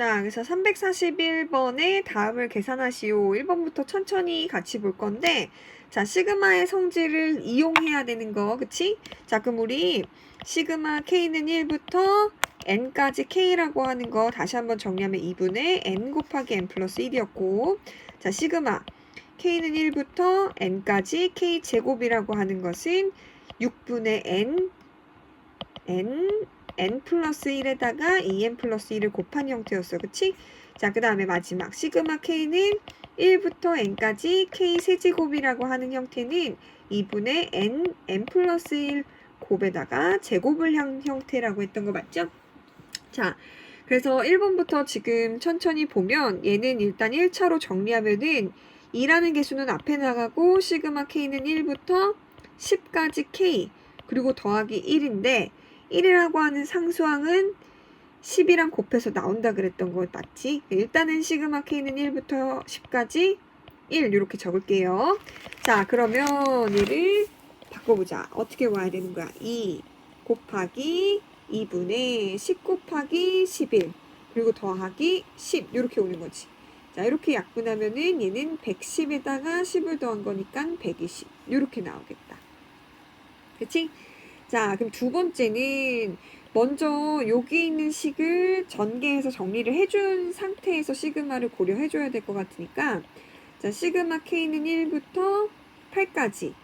자, 그래서 341번에 다음을 계산하시오. 1번부터 천천히 같이 볼 건데, 자, 시그마의 성질을 이용해야 되는 거, 그치? 자, 그럼 우리 시그마 K는 1부터 N까지 K라고 하는 거 다시 한번 정리하면 2분의 N 곱하기 N 플러스 1이었고, 자, 시그마 K는 1부터 N까지 K 제곱이라고 하는 것은 6분의 N, N, N 플러스 1에다가 2N 플러스 1을 곱한 형태였어. 그치? 자, 그 다음에 마지막. 시그마 K는 1부터 N까지 K 세제곱이라고 하는 형태는 2분의 N, N 플러스 1 곱에다가 제곱을 한 형태라고 했던 거 맞죠? 자, 그래서 1번부터 지금 천천히 보면 얘는 일단 1차로 정리하면은 2라는 개수는 앞에 나가고 시그마 K는 1부터 10까지 K 그리고 더하기 1인데 1이라고 하는 상수항은 10이랑 곱해서 나온다 그랬던 거 맞지? 일단은 시그마 K는 1부터 10까지 1 이렇게 적을게요. 자 그러면 얘를 바꿔보자. 어떻게 와야 되는 거야? 2 곱하기 2분의 10 곱하기 11 그리고 더하기 10 이렇게 오는 거지. 자 이렇게 약분하면은 얘는 110에다가 10을 더한 거니까 120 이렇게 나오겠다. 그치? 자 그럼 두 번째는 먼저 여기 있는 식을 전개해서 정리를 해준 상태에서 시그마를 고려해줘야 될 것 같으니까 자 시그마 K는 1부터 8까지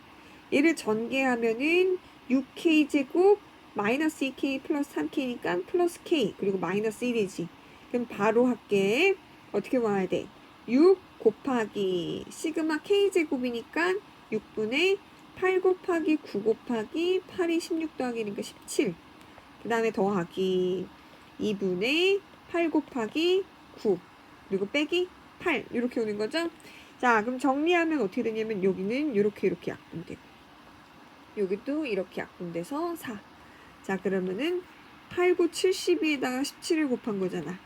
얘를 전개하면은 6K 제곱 마이너스 2K 플러스 3K니까 플러스 K 그리고 마이너스 1이지 그럼 바로 할게 어떻게 와야 돼? 6 곱하기 시그마 K 제곱이니까 6분의 8 곱하기 9 곱하기 8이 16 더하기니까 17. 그 다음에 더하기 2분의 8 곱하기 9 그리고 빼기 8 이렇게 오는 거죠. 자 그럼 정리하면 어떻게 되냐면 여기는 이렇게 이렇게 약분되고 여기도 이렇게 약분돼서 4. 자 그러면은 8, 9, 72에다가 17을 곱한 거잖아.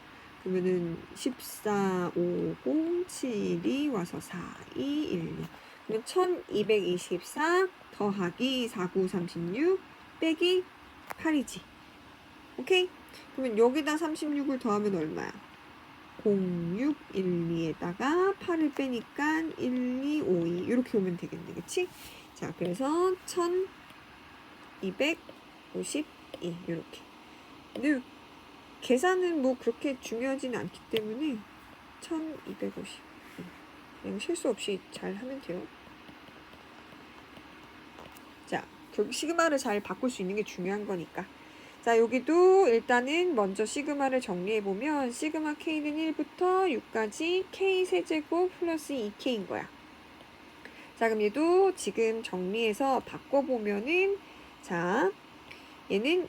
그러면은 14, 5, 0, 7, 2 와서 4, 2, 1, 2. 그러면 1224 더하기 49, 36 빼기 8이지. 오케이? 그러면 여기다 36을 더하면 얼마야? 06, 1, 2에다가 8을 빼니까 1, 2, 5, 2 이렇게 오면 되겠네. 그치? 자, 그래서 1252 이렇게. 근데 계산은 뭐 그렇게 중요하진 않기 때문에 1250 그냥 실수 없이 잘 하면 돼요. 자, 결국 시그마를 잘 바꿀 수 있는 게 중요한 거니까. 자, 여기도 일단은 먼저 시그마를 정리해 보면 시그마 K는 1부터 6까지 K 세제곱 플러스 2K인 거야. 자, 그럼 얘도 지금 정리해서 바꿔 보면은 자, 얘는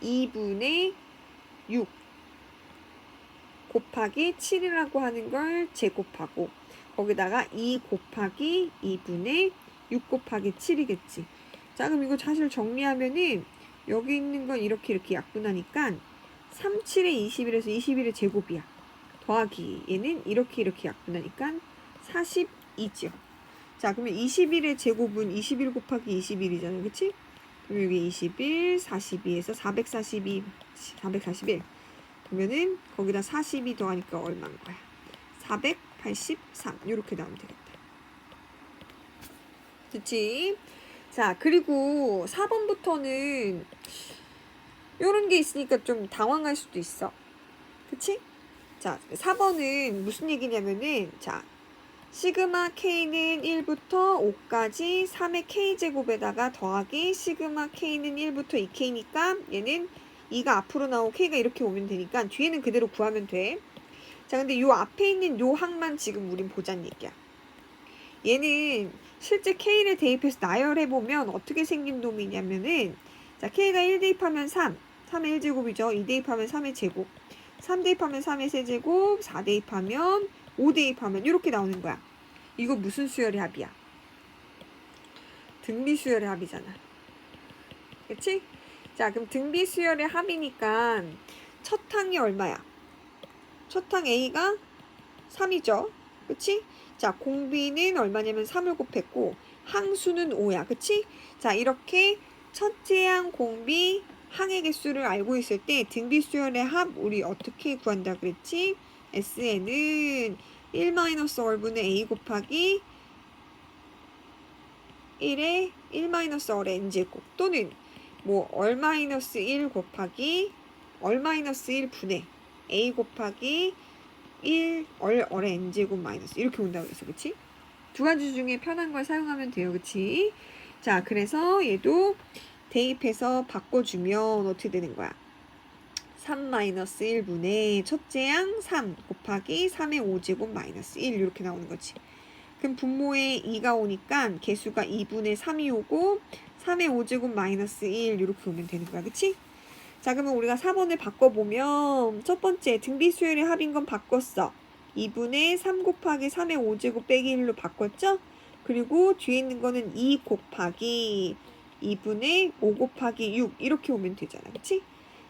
2분의 6 곱하기 7이라고 하는 걸 제곱하고 거기다가 2 곱하기 2분의 6 곱하기 7이겠지. 자, 그럼 이거 사실 정리하면은 여기 있는 건 이렇게 이렇게 약분하니까 37에 21에서 21의 제곱이야. 더하기 얘는 이렇게 이렇게 약분하니까 42죠. 자, 그러면 21의 제곱은 21 곱하기 21이잖아요. 그치? 그럼 여기 21, 42에서 442, 441. 그러면은 거기다 42 더하니까 얼마인 거야? 483 이렇게 나오면 되겠다. 그치? 자 그리고 4번부터는 요런 게 있으니까 좀 당황할 수도 있어. 그치? 자 4번은 무슨 얘기냐면은 자 시그마 K는 1부터 5까지 3의 K제곱에다가 더하기 시그마 K는 1부터 2K니까 얘는 2가 앞으로 나오고 K가 이렇게 오면 되니까 뒤에는 그대로 구하면 돼. 자, 근데 요 앞에 있는 요 항만 지금 우린 보자는 얘기야. 얘는 실제 K를 대입해서 나열해보면 어떻게 생긴 놈이냐면은 자, K가 1 대입하면 3, 3의 1제곱이죠. 2 대입하면 3의 제곱, 3 대입하면 3의 세제곱, 4 대입하면 5 대입하면 이렇게 나오는 거야. 이거 무슨 수열의 합이야? 등비 수열의 합이잖아. 그치? 자, 그럼 등비 수열의 합이니까 첫 항이 얼마야? 첫 항 A가 3이죠. 그치? 자, 공비는 얼마냐면 3을 곱했고 항수는 5야. 그치? 자, 이렇게 첫째 항 공비, 항의 개수를 알고 있을 때 등비 수열의 합 우리 어떻게 구한다 그랬지? SN은 1-얼분의 A 곱하기 1의 1-얼의 n제곱 또는 뭐 얼-1 곱하기 얼-1 분의 A 곱하기 1 얼, 얼의 n제곱 마이너스 이렇게 온다고 그랬어 그치? 두 가지 중에 편한 걸 사용하면 돼요 그치? 자 그래서 얘도 대입해서 바꿔주면 어떻게 되는 거야? 3-1분의 첫째 양3 곱하기 3의 5제곱 마이너스 1 이렇게 나오는 거지. 그럼 분모에 2가 오니까 개수가 2분의 3이 오고 3의 5제곱 마이너스 1 이렇게 오면 되는 거야. 그치? 자 그러면 우리가 4번을 바꿔보면 첫 번째 등비 수열의 합인 건 바꿨어. 2분의 3 곱하기 3의 5제곱 빼기 1로 바꿨죠? 그리고 뒤에 있는 거는 2 곱하기 2분의 5 곱하기 6 이렇게 오면 되잖아. 그치?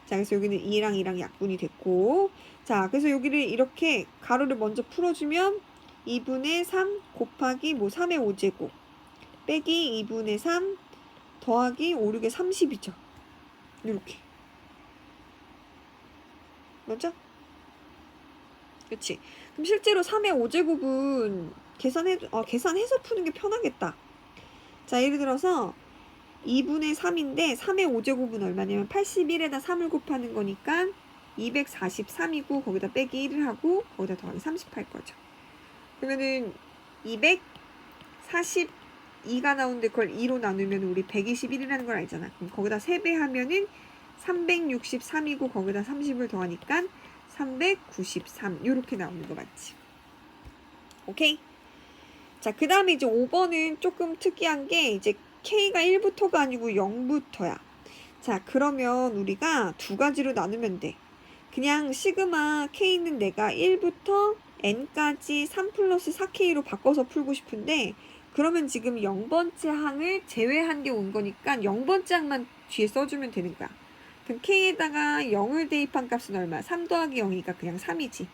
자, 그래서 여기는 2랑 2랑 약분이 됐고 자, 그래서 여기를 이렇게 가로를 먼저 풀어주면 2분의 3 곱하기 뭐 3의 5제곱 빼기 2분의 3 더하기 5, 6의 30이죠. 이렇게. 맞죠? 그치? 그럼 실제로 3의 5제곱은 계산해, 어, 계산해서 푸는 게 편하겠다. 자, 예를 들어서 2분의 3인데 3의 5제곱은 얼마냐면 81에다 3을 곱하는 거니까 243이고 거기다 빼기 1을 하고 거기다 더하기 30할 거죠. 그러면은 242가 나오는데 그걸 2로 나누면 우리 121이라는 걸 알잖아. 그럼 거기다 3배 하면은 363이고 거기다 30을 더하니까 393 이렇게 나오는 거 맞지? 오케이? 자, 그 다음에 이제 5번은 조금 특이한 게 이제 K가 1부터가 아니고 0부터야. 자, 그러면 우리가 두 가지로 나누면 돼. 그냥 시그마 K는 내가 1부터 N까지 3 플러스 4K로 바꿔서 풀고 싶은데, 그러면 지금 0번째 항을 제외한 게 온 거니까 0번째 항만 뒤에 써주면 되는 거야. 그럼 K에다가 0을 대입한 값은 얼마? 3 더하기 0이니까 그냥 3이지.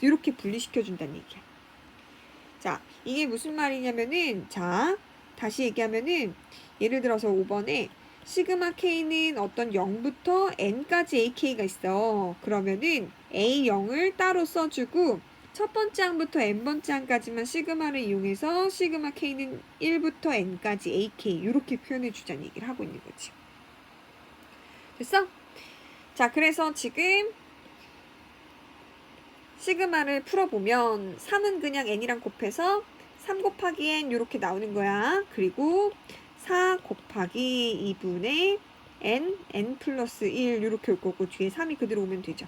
이렇게 분리시켜 준다는 얘기야. 자, 이게 무슨 말이냐면은, 자, 다시 얘기하면은 예를 들어서 5번에 시그마 K는 어떤 0부터 N까지 AK가 있어. 그러면은 A0을 따로 써주고 첫 번째 항부터 N번째 항까지만 시그마를 이용해서 시그마 K는 1부터 N까지 AK 이렇게 표현해 주자는 얘기를 하고 있는 거지. 됐어? 자, 그래서 지금 시그마를 풀어보면 3은 그냥 N이랑 곱해서 3 곱하기 n 이렇게 나오는 거야. 그리고 4 곱하기 2분의 n, n 플러스 1 이렇게 올 거고 뒤에 3이 그대로 오면 되죠.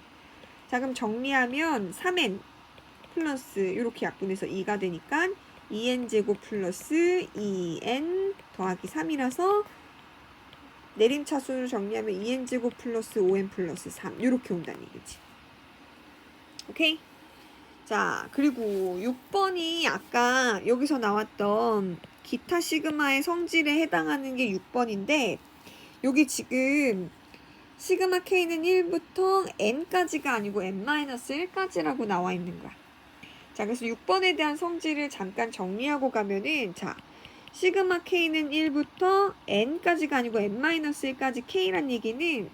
자 그럼 정리하면 3n 플러스 이렇게 약분해서 2가 되니까 2n 제곱 플러스 2n 더하기 3이라서 내림차순으로 정리하면 2n 제곱 플러스 5n 플러스 3 이렇게 온다는 얘기지. 오케이? 자, 그리고 6번이 아까 여기서 나왔던 기타 시그마의 성질에 해당하는 게 6번인데 여기 지금 시그마 K는 1부터 N까지가 아니고 N-1까지라고 나와 있는 거야. 자, 그래서 6번에 대한 성질을 잠깐 정리하고 가면은 자, 시그마 K는 1부터 N까지가 아니고 N-1까지 K란 얘기는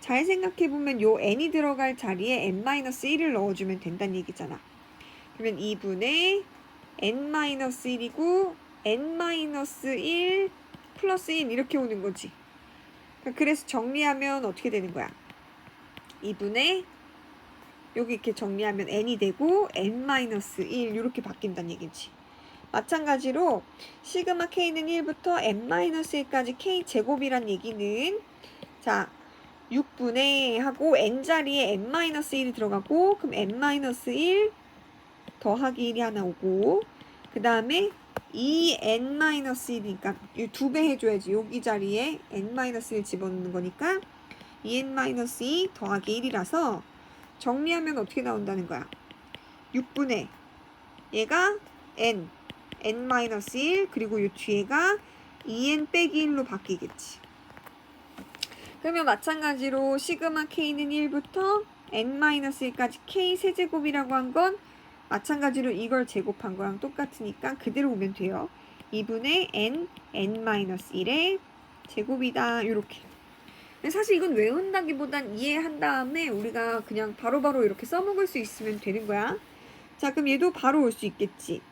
잘 생각해 보면 요 n이 들어갈 자리에 n-1을 넣어주면 된다는 얘기잖아. 그러면 2분의 n-1이고 n-1 플러스 1 이렇게 오는 거지. 그러니까 그래서 정리하면 어떻게 되는 거야? 2분의 여기 이렇게 정리하면 n이 되고 n-1 이렇게 바뀐다는 얘기지. 마찬가지로 시그마 k는 1부터 n-1까지 k 제곱이란 얘기는 자 6분의 하고 n자리에 n-1이 들어가고 그럼 n-1 더하기 1이 하나 오고 그 다음에 2n-1이니까 두 배 해줘야지. 여기 자리에 n-1 집어넣는 거니까 2n-2 더하기 1이라서 정리하면 어떻게 나온다는 거야? 6분의 얘가 n n-1 그리고 이 뒤에가 2n 빼기 1로 바뀌겠지 그러면 마찬가지로 시그마 k는 1부터 n-1까지 k 세제곱이라고 한 건 마찬가지로 이걸 제곱한 거랑 똑같으니까 그대로 오면 돼요. 2분의 n, n-1의 제곱이다. 이렇게. 사실 이건 외운다기보단 이해한 다음에 우리가 그냥 바로바로 이렇게 써먹을 수 있으면 되는 거야. 자, 그럼 얘도 바로 올 수 있겠지.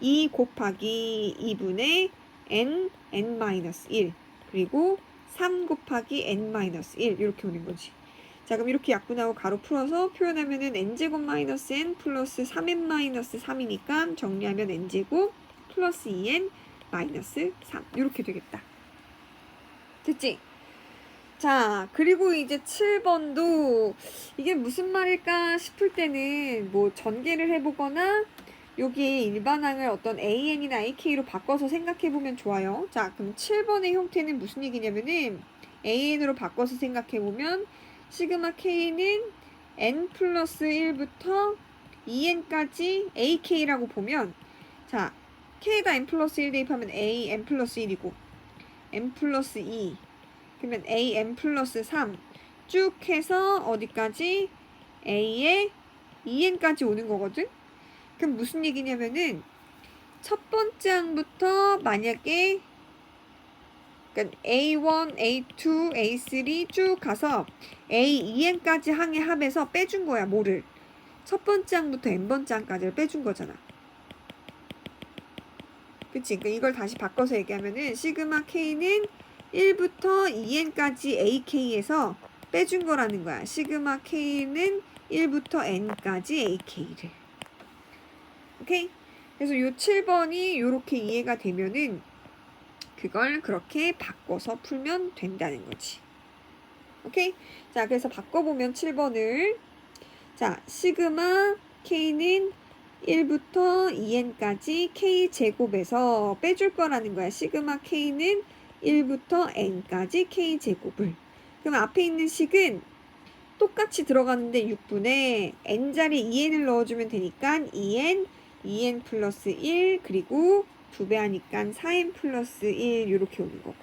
2 곱하기 2분의 n, n-1 그리고 3 곱하기 n-1 이렇게 오는 거지. 자 그럼 이렇게 약분하고 가로 풀어서 표현하면은 n제곱 마이너스 n 플러스 3n 마이너스 3이니까 정리하면 n제곱 플러스 2n 마이너스 3 이렇게 되겠다. 됐지? 자 그리고 이제 7번도 이게 무슨 말일까 싶을 때는 뭐 전개를 해보거나 여기 일반항을 어떤 AN이나 AK로 바꿔서 생각해보면 좋아요. 자, 그럼 7번의 형태는 무슨 얘기냐면은 AN으로 바꿔서 생각해보면 시그마 K는 N 플러스 1부터 2N까지 AK라고 보면 자, K가 N 플러스 1 대입하면 A N 플러스 1이고 N 플러스 2 그러면 A N 플러스 3 쭉 해서 어디까지 A에 2N까지 오는 거거든? 그럼 무슨 얘기냐면은 첫 번째 항부터 만약에 그러니까 A1, A2, A3 쭉 가서 A2N까지 항의 합에서 빼준 거야 뭐를. 첫 번째 항부터 N번째 항까지를 빼준 거잖아. 그치? 그러니까 이걸 다시 바꿔서 얘기하면은 시그마 K는 1부터 2N까지 AK에서 빼준 거라는 거야. 시그마 K는 1부터 N까지 AK를 오케이? 그래서 요 7번이 요렇게 이해가 되면은 그걸 그렇게 바꿔서 풀면 된다는 거지. 오케이? 자, 그래서 바꿔보면 7번을 자, 시그마 K는 1부터 2n까지 K제곱에서 빼줄 거라는 거야. 시그마 K는 1부터 n까지 K제곱을. 그럼 앞에 있는 식은 똑같이 들어가는데 6분에 n자리 2n을 넣어주면 되니까 2n 2n 플러스 1 그리고 두 배 하니까 4n 플러스 1 이렇게 오는 거고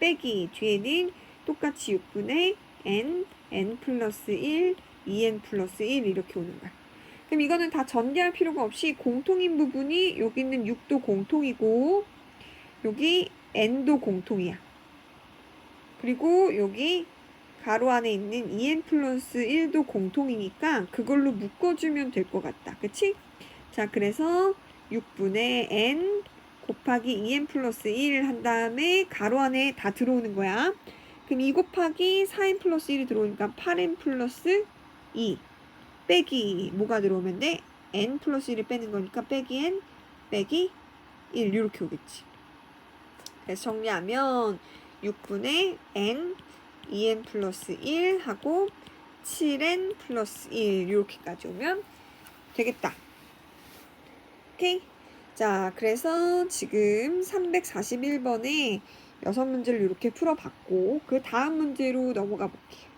빼기 뒤에는 똑같이 6분의 n n 플러스 1 2n 플러스 1 이렇게 오는 거야. 그럼 이거는 다 전개할 필요가 없이 공통인 부분이 여기 있는 6도 공통이고 여기 n도 공통이야. 그리고 여기 가로 안에 있는 2n 플러스 1도 공통이니까 그걸로 묶어주면 될 것 같다. 그치? 자, 그래서 6분의 n 곱하기 2n 플러스 1 한 다음에 가로 안에 다 들어오는 거야. 그럼 2 곱하기 4n 플러스 1이 들어오니까 8n 플러스 2 빼기 뭐가 들어오면 돼? n 플러스 1을 빼는 거니까 빼기 n 빼기 1 이렇게 오겠지. 그래서 정리하면 6분의 n 2n 플러스 1 하고 7n 플러스 1 이렇게까지 오면 되겠다. 오케이? 자, 그래서 지금 341번에 여섯 문제를 이렇게 풀어봤고 그 다음 문제로 넘어가 볼게요.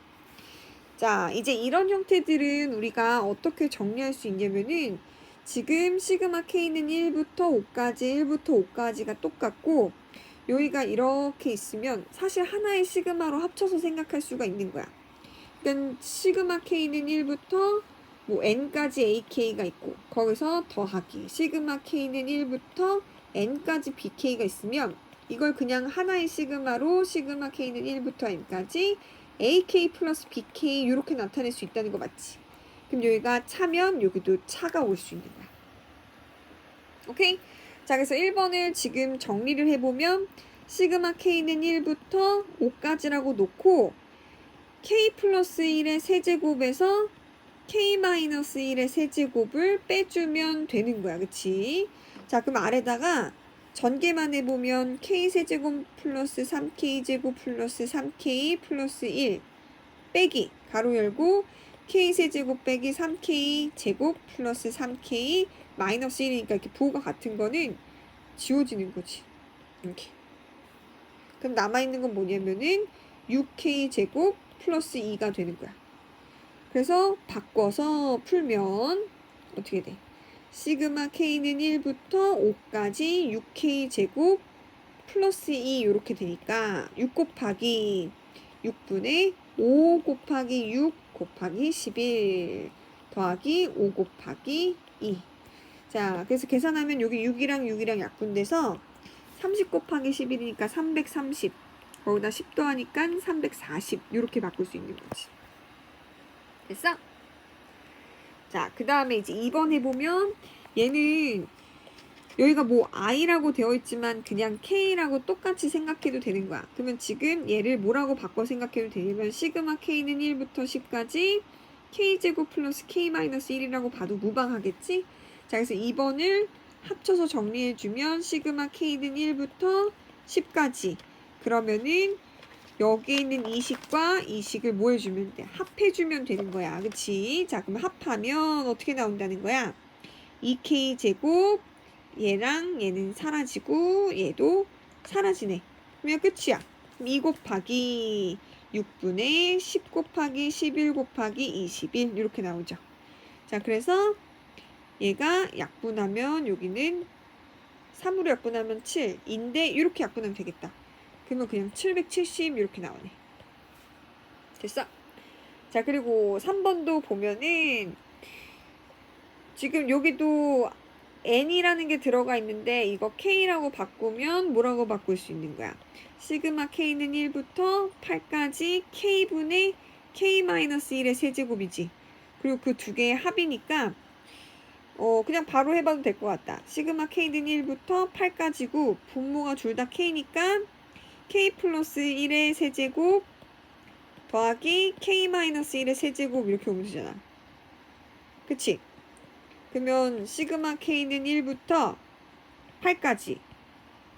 자, 이제 이런 형태들은 우리가 어떻게 정리할 수 있냐면은 지금 시그마 K는 1부터 5까지, 1부터 5까지가 똑같고 여기가 이렇게 있으면 사실 하나의 시그마로 합쳐서 생각할 수가 있는 거야. 그러니까 시그마 K는 1부터 뭐 n까지 ak가 있고 거기서 더하기 시그마 k는 1부터 n까지 bk가 있으면 이걸 그냥 하나의 시그마로 시그마 k는 1부터 n까지 ak 플러스 bk 이렇게 나타낼 수 있다는 거 맞지? 그럼 여기가 차면 여기도 차가 올 수 있는 거야. 오케이? 자, 그래서 1번을 지금 정리를 해보면 시그마 k는 1부터 5까지라고 놓고 k 플러스 1의 세제곱에서 k-1의 세제곱을 빼주면 되는 거야. 그치? 자, 그럼 아래다가 전개만 해보면 k세제곱 플러스 3k제곱 플러스 3k 플러스 1 빼기 가로 열고 k세제곱 빼기 3k제곱 플러스 3k 마이너스 1이니까 이렇게 부호가 같은 거는 지워지는 거지. 이렇게. 그럼 남아있는 건 뭐냐면은 6k제곱 플러스 2가 되는 거야. 그래서 바꿔서 풀면 어떻게 돼? 시그마 k는 1부터 5까지 6k 제곱 플러스 2 이렇게 되니까 6 곱하기 6분의 5 곱하기 6 곱하기 11 더하기 5 곱하기 2. 자, 그래서 계산하면 여기 6이랑 6이랑 약분돼서 30 곱하기 11이니까 330 거기다 10 더하니까 340 이렇게 바꿀 수 있는 거지. 됐어? 자, 그 다음에 이제 2번 해보면 얘는 여기가 뭐 i라고 되어 있지만 그냥 k라고 똑같이 생각해도 되는 거야. 그러면 지금 얘를 뭐라고 바꿔 생각해도 되냐면 시그마 k는 1부터 10까지 k제곱 플러스 k-1이라고 봐도 무방하겠지? 자, 그래서 2번을 합쳐서 정리해주면 시그마 k는 1부터 10까지 그러면은 여기 있는 이 식과 이 식을 뭐 해주면 돼? 합해주면 되는 거야. 그치? 자, 그럼 합하면 어떻게 나온다는 거야? 2k 제곱 얘랑 얘는 사라지고 얘도 사라지네. 그러면 끝이야. 2 곱하기 6분의 10 곱하기 11 곱하기 21 이렇게 나오죠. 자, 그래서 얘가 약분하면 여기는 3으로 약분하면 7인데 이렇게 약분하면 되겠다. 그러면 그냥 770 이렇게 나오네. 됐어? 자, 그리고 3번도 보면은 지금 여기도 n이라는 게 들어가 있는데 이거 k라고 바꾸면 뭐라고 바꿀 수 있는 거야? 시그마 k는 1부터 8까지 k분의 k-1의 세제곱이지. 그리고 그 두 개의 합이니까 어 그냥 바로 해봐도 될 것 같다. 시그마 k는 1부터 8까지고 분모가 둘 다 k니까 k 플러스 1의 세제곱 더하기 k-1의 세제곱 이렇게 오면 되잖아. 그치? 그러면 시그마 k는 1부터 8까지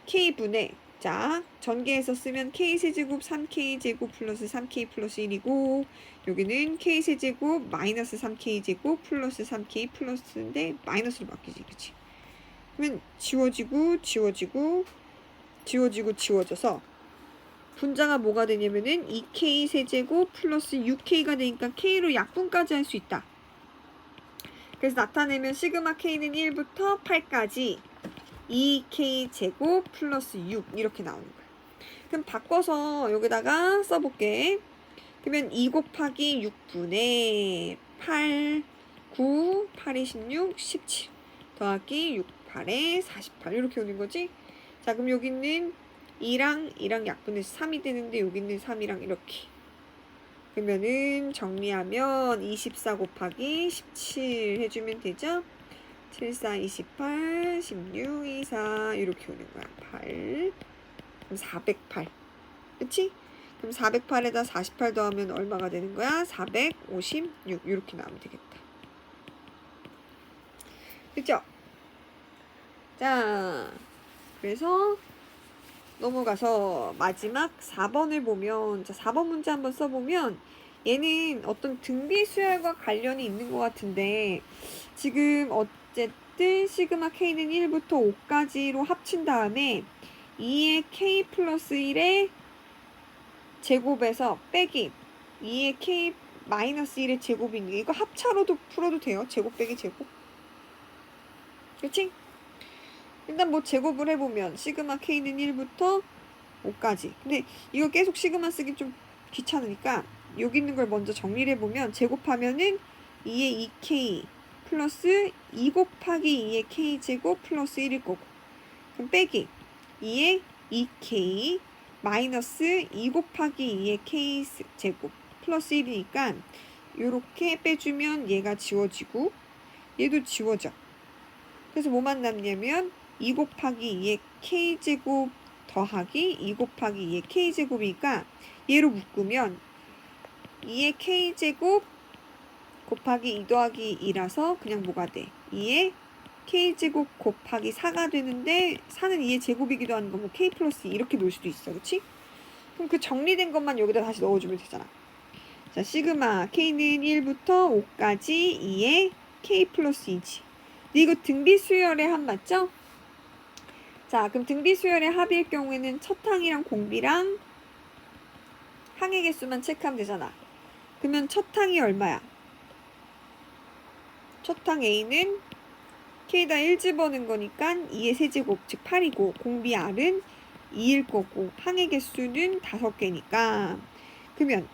k분의 자 전개해서 쓰면 k 세제곱 3k 제곱 플러스 3k 플러스 1이고 여기는 k 세제곱 마이너스 3k 제곱 플러스 3k 플러스인데 마이너스로 바뀌지 그치 그러면 지워지고 지워지고 지워지고 지워져서 분자가 뭐가 되냐면은 2k 세제곱 플러스 6k가 되니까 k로 약분까지 할 수 있다 그래서 나타내면 시그마 k는 1부터 8까지 2k 제곱 플러스 6 이렇게 나오는 거야. 그럼 바꿔서 여기다가 써볼게. 그러면 2 곱하기 6분의 8, 9, 8이 16, 17 더하기 6, 8에 48 이렇게 오는 거지. 자 그럼 여기 있는 2랑 2랑 약분해서 3이 되는데 여기 있는 3이랑 이렇게 그러면은 정리하면 24 곱하기 17 해주면 되죠? 7, 4, 28, 16, 24 이렇게 오는 거야. 8. 그럼 408. 그치? 그럼 408에다 48 더하면 얼마가 되는 거야? 456 이렇게 나오면 되겠다. 그죠? 자, 그래서 넘어가서 마지막 4번을 보면 자 4번 문제 한번 써보면 얘는 어떤 등비 수열과 관련이 있는 것 같은데 지금 어쨌든 시그마 k는 1부터 5까지로 합친 다음에 2의 k 플러스 1의 제곱에서 빼기 2의 k 마이너스 1의 제곱인데 이거 합차로도 풀어도 돼요 제곱 빼기 제곱 그치? 일단 뭐 제곱을 해보면 시그마 k는 1부터 5까지. 근데 이거 계속 시그마 쓰기 좀 귀찮으니까 여기 있는 걸 먼저 정리를 해보면 제곱하면은 2의 2k 플러스 2 곱하기 2의 k 제곱 플러스 1일 거고. 그럼 빼기. 2의 2k 마이너스 2 곱하기 2의 k 제곱 플러스 1이니까 이렇게 빼주면 얘가 지워지고 얘도 지워져. 그래서 뭐만 남냐면 2 곱하기 2의 k제곱 더하기 2 곱하기 2의 k제곱이니까 얘로 묶으면 2의 k제곱 곱하기 2 더하기 2라서 그냥 뭐가 돼? 2의 k제곱 곱하기 4가 되는데 4는 2의 제곱이기도 하는 거뭐 k 플러스 2 이렇게 놓을 수도 있어. 그치? 그럼 그 정리된 것만 여기다 다시 넣어주면 되잖아. 자, 시그마 k는 1부터 5까지 2의 k 플러스 2지. 근데 이거 등비 수열의 합 맞죠? 자, 그럼 등비 수열의 합일 경우에는 첫 항이랑 공비랑 항의 개수만 체크하면 되잖아. 그러면 첫 항이 얼마야? 첫 항 A는 K에다 1 집어넣은 거니까 2의 세제곱, 즉 8이고 공비 R은 2일 거고 항의 개수는 5개니까 그러면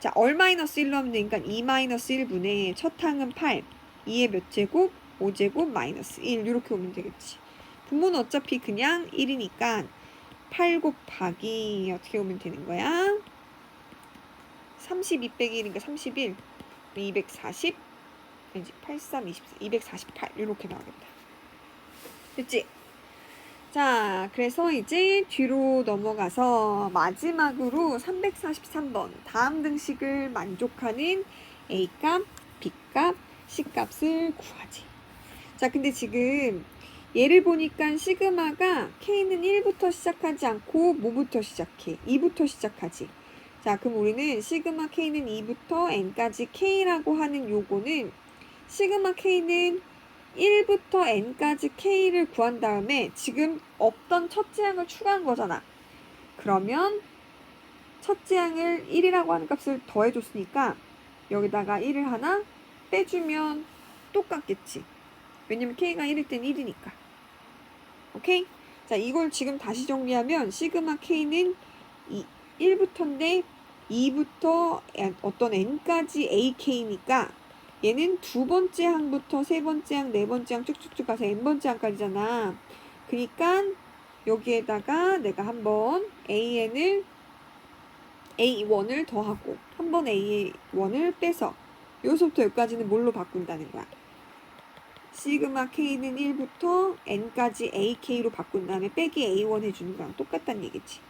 자, 얼 마이너스 1로 하면 되니까 2 마이너스 1분의 첫 항은 8, 2의 몇 제곱? 5제곱 마이너스 1 이렇게 오면 되겠지. 분모는 어차피 그냥 1이니까 8 곱하기 어떻게 오면 되는 거야? 32 빼기 1이니까 31 240 왠지 83 24 248 이렇게 나오겠다 됐지? 자 그래서 이제 뒤로 넘어가서 마지막으로 343번 다음 등식을 만족하는 A값, B값, C값을 구하지 자 근데 지금 얘를 보니까 시그마가 K는 1부터 시작하지 않고 뭐부터 시작해? 2부터 시작하지. 자, 그럼 우리는 시그마 K는 2부터 N까지 K라고 하는 요거는 시그마 K는 1부터 N까지 K를 구한 다음에 지금 없던 첫째 항을 추가한 거잖아. 그러면 첫째 항을 1이라고 하는 값을 더해줬으니까 여기다가 1을 하나 빼주면 똑같겠지. 왜냐면 K가 1일 땐 1이니까. 오케이? 자, 이걸 지금 다시 정리하면 시그마 K는 2, 1부터인데 2부터 어떤 n까지 AK니까 얘는 두 번째 항부터 세 번째 항, 네 번째 항 쭉쭉쭉 가서 n번째 항까지잖아. 그러니까 여기에다가 내가 한번 AN을 A1을 더하고 한번 A1을 빼서 여기서부터 여기까지는 뭘로 바꾼다는 거야. 시그마 K는 1부터 N까지 AK로 바꾼 다음에 빼기 A1 해주는 거랑 똑같다는 얘기지.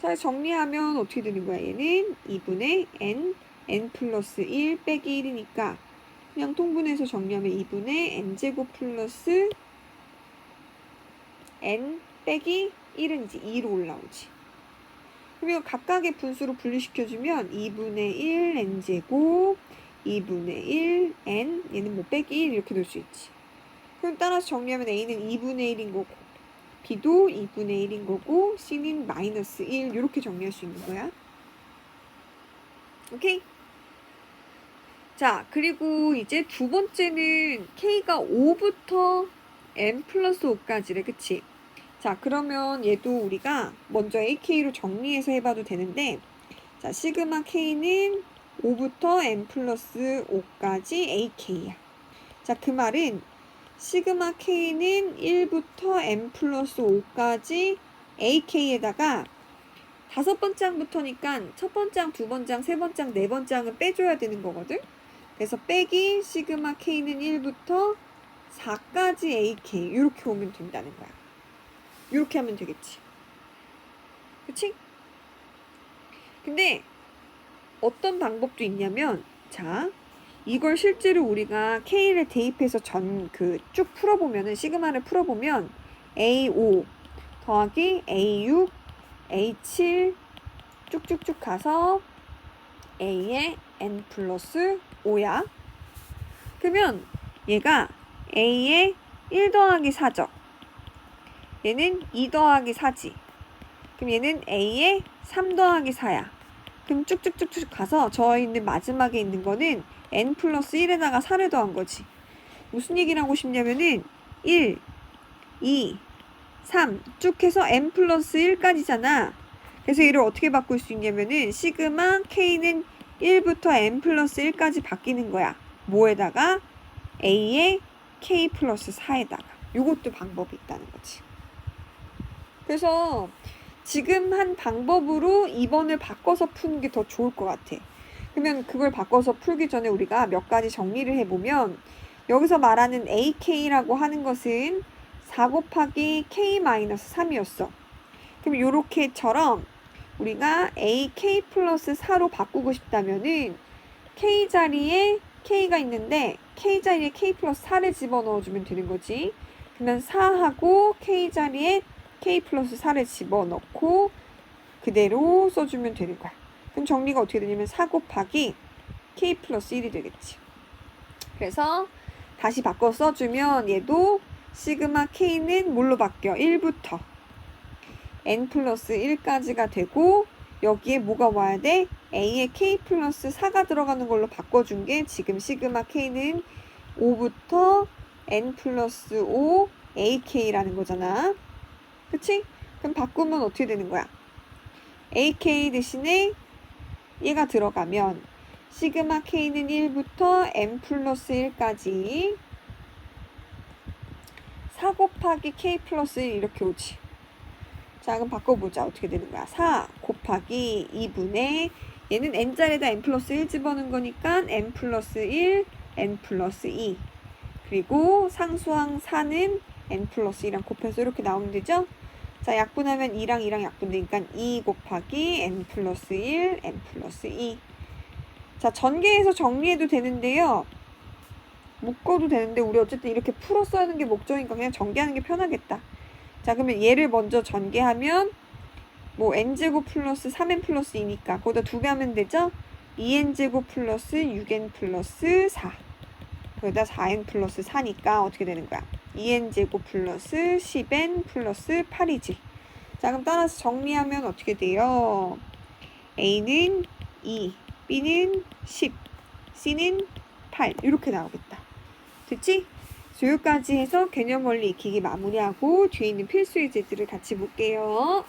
자, 정리하면 어떻게 되는 거야? 얘는 2분의 N, N 플러스 1 빼기 1이니까 그냥 통분해서 정리하면 2분의 N제곱 플러스 N 빼기 1은 이제 2로 올라오지. 그리고 각각의 분수로 분리시켜주면 2분의 1 N제곱 2분의 1 n 얘는 뭐 빼기 1 이렇게 넣을 수 있지. 그럼 따라서 정리하면 a는 2분의 1인 거고 b도 2분의 1인 거고 c는 마이너스 1 이렇게 정리할 수 있는 거야. 오케이? 자 그리고 이제 두 번째는 k가 5부터 n 플러스 5까지래 그치? 자 그러면 얘도 우리가 먼저 ak로 정리해서 해봐도 되는데 자 시그마 k는 5부터 n 플러스 5까지 ak야. 자, 그 말은 시그마 k는 1부터 n 플러스 5까지 ak에다가 다섯 번째 항부터니까 첫 번째 항, 두 번째 항, 세 번째 항, 네 번째 항은 빼줘야 되는 거거든. 그래서 빼기 시그마 k는 1부터 4까지 ak 이렇게 오면 된다는 거야. 이렇게 하면 되겠지. 그치? 근데 어떤 방법도 있냐면 자 이걸 실제로 우리가 K를 대입해서 전 그 쭉 풀어보면은 시그마를 풀어보면 A5 더하기 A6 A7 쭉쭉쭉 가서 A의 N 플러스 5야. 그러면 얘가 A의 1 더하기 4죠. 얘는 2 더하기 4지. 그럼 얘는 A의 3 더하기 4야 그럼 쭉쭉쭉쭉 가서 저 있는 마지막에 있는 거는 n 플러스 1에다가 4를 더한 거지. 무슨 얘기를 하고 싶냐면은 1, 2, 3 쭉 해서 n 플러스 1까지잖아. 그래서 이를 어떻게 바꿀 수 있냐면은 시그마 k는 1부터 n 플러스 1까지 바뀌는 거야. 뭐에다가 a의 k 플러스 4에다가. 요것도 방법이 있다는 거지. 그래서 지금 한 방법으로 2번을 바꿔서 푸는 게 더 좋을 것 같아. 그러면 그걸 바꿔서 풀기 전에 우리가 몇 가지 정리를 해보면 여기서 말하는 AK라고 하는 것은 4 곱하기 K-3이었어. 그럼 요렇게처럼 우리가 AK 플러스 4로 바꾸고 싶다면은 K 자리에 K가 있는데 K 자리에 K 플러스 4를 집어넣어주면 되는 거지. 그러면 4하고 K 자리에 k 플러스 4를 집어넣고 그대로 써주면 되는 거야. 그럼 정리가 어떻게 되냐면 4 곱하기 k 플러스 1이 되겠지. 그래서 다시 바꿔 써주면 얘도 시그마 k는 뭘로 바뀌어? 1부터 n 플러스 1까지가 되고 여기에 뭐가 와야 돼? a에 k 플러스 4가 들어가는 걸로 바꿔준 게 지금 시그마 k는 5부터 n 플러스 5 ak라는 거잖아. 그치? 그럼 바꾸면 어떻게 되는 거야? AK 대신에 얘가 들어가면 시그마 K는 1부터 M 플러스 1까지 4 곱하기 K 플러스 1 이렇게 오지. 자, 그럼 바꿔보자. 어떻게 되는 거야? 4 곱하기 2분의 얘는 n자리에다 n 플러스 1 집어넣은 거니까 n 플러스 1, n 플러스 2. 그리고 상수항 4는 n 플러스 2랑 곱해서 이렇게 나오면 되죠? 자, 약분하면 2랑 2랑 약분되니까 2 곱하기 n 플러스 1, n 플러스 2. 자, 전개해서 정리해도 되는데요. 묶어도 되는데 우리 어쨌든 이렇게 풀어 써야 하는 게 목적이니까 그냥 전개하는 게 편하겠다. 자, 그러면 얘를 먼저 전개하면 뭐 n제곱 플러스 3n 플러스 2니까 거기다 두 배 하면 되죠? 2n제곱 플러스 6n 플러스 4 거기다 4n 플러스 4니까 어떻게 되는 거야? 2n제곱 플러스 10n 플러스 8이지. 자, 그럼 따라서 정리하면 어떻게 돼요? a는 2, b는 10, c는 8 이렇게 나오겠다. 됐지? 여기까지 해서 개념 원리 익히기 마무리하고 뒤에 있는 필수 예제들을 같이 볼게요.